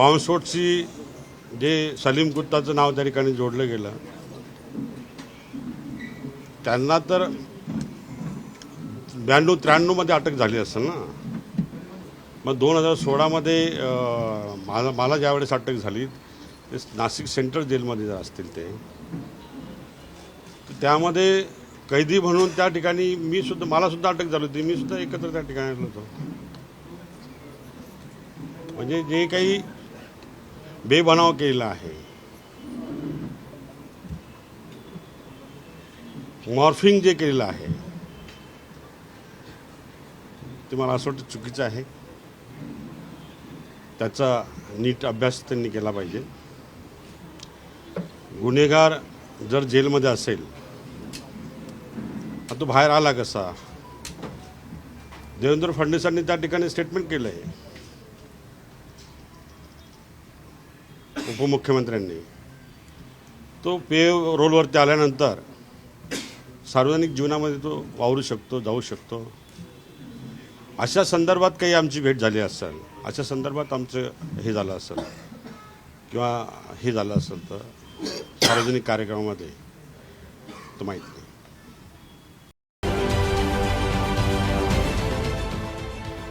बॉम्बस्फोटची जे सलीम गुत्ताचं नाव त्या ठिकाणी जोडलं गेलं त्यांना तर ब्याण्णव त्र्याण्णवमध्ये अटक झाली असेल ना? मग दोन हजार सोळामध्ये मला मला ज्यावेळेस अटक झाली ते नाशिक सेंट्रल जेलमध्ये असतील ते त्यामध्ये कैदी म्हणून त्या ठिकाणी मी सुद्धा मला सुद्धा अटक झाली होती. मी सुद्धा एकत्र त्या ठिकाणी आलो होतो. म्हणजे जे काही बेबनाव केला आहे. मॉर्फिंग जे केलेलं आहे ते मला असं वाटतं चुकीचं आहे. त्याचा नीट अभ्यास त्यांनी केला पाहिजे. गुन्हेगार जर जेलमध्ये असेल तो बाहेर आला कसा? देवेंद्र फडणवीसांनी त्या ठिकाणी स्टेटमेंट केलं आहे उपमुख्यमंत्र्यांनी. तो पे रोलवरती आल्यानंतर सार्वजनिक जीवनामध्ये तो वावरू शकतो जाऊ शकतो. अशा संदर्भात काही आमची भेट झाली असेल अशा संदर्भात आमचं हे झालं असेल किंवा हे झालं असेल तर सार्वजनिक कार्यक्रमामध्ये तो माहीत